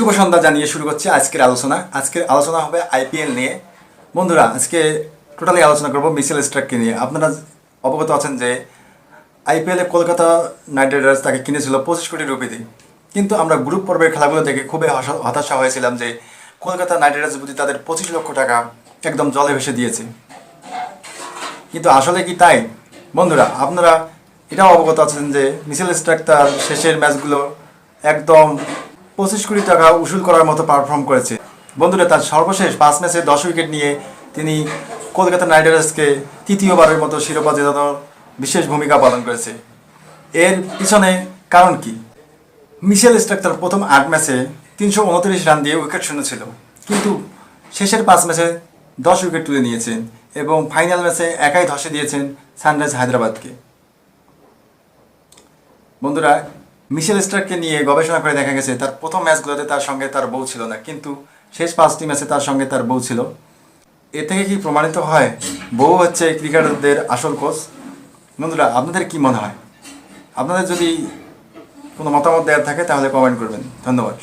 শুভ সন্ধ্যা জানিয়ে শুরু করছি আজকের আলোচনা। আজকের আলোচনা হবে আইপিএল নিয়ে। বন্ধুরা, আজকে টোটালি আলোচনা করব মিসেল স্ট্রাককে নিয়ে। আপনারা অবগত আছেন যে আইপিএলে কলকাতা নাইট রাইডার্স তাকে কিনেছিল পঁচিশ কোটি রুপিতে। কিন্তু আমরা গ্রুপ পর্বের খেলাগুলো দেখে খুবই হতাশা- হয়েছিলাম যে কলকাতা নাইট রাইডার্স প্রতি তাদের পঁচিশ লক্ষ টাকা একদম জলে ভেসে দিয়েছে। কিন্তু আসলে কি তাই? বন্ধুরা, আপনারা এটাও অবগত আছেন যে মিসেল স্ট্রাক তার শেষের ম্যাচগুলো একদম পঁচিশ কোটি টাকা উসুল করার মতো পারফর্ম করেছে। বন্ধুরা, তার সর্বশেষ পাঁচ ম্যাচে দশ উইকেট নিয়ে তিনি কলকাতা নাইট রাইডার্সকে তৃতীয়বারের মতো শিরোপা জেতানোর বিশেষ ভূমিকা পালন করেছে। এর পিছনে কারণ কি? মিশেল স্ট্রাক তার প্রথম আট ম্যাচে তিনশো উনত্রিশ রান দিয়ে উইকেট শূন্য ছিল। কিন্তু শেষের পাঁচ ম্যাচে দশ উইকেট তুলে নিয়েছেন এবং ফাইনাল ম্যাচে একাই ধসে দিয়েছেন সানরাইজ হায়দ্রাবাদকে। বন্ধুরা মিশেল স্টারকে নিয়ে গবেষণা করে দেখা গেছে, তার প্রথম ম্যাচগুলোতে তার সঙ্গে তার বউ ছিল না, কিন্তু শেষ পাঁচটি ম্যাচে তার সঙ্গে তার বউ ছিল। এ থেকে কি প্রমাণিত হয়, বউ হচ্ছে ক্রিকেটারদের আসল কোচ? বন্ধুরা, আপনাদের কি মনে হয়? আপনাদের যদি কোনো মতামত দেওয়ার থাকে, তাহলে কমেন্ট করবেন। ধন্যবাদ।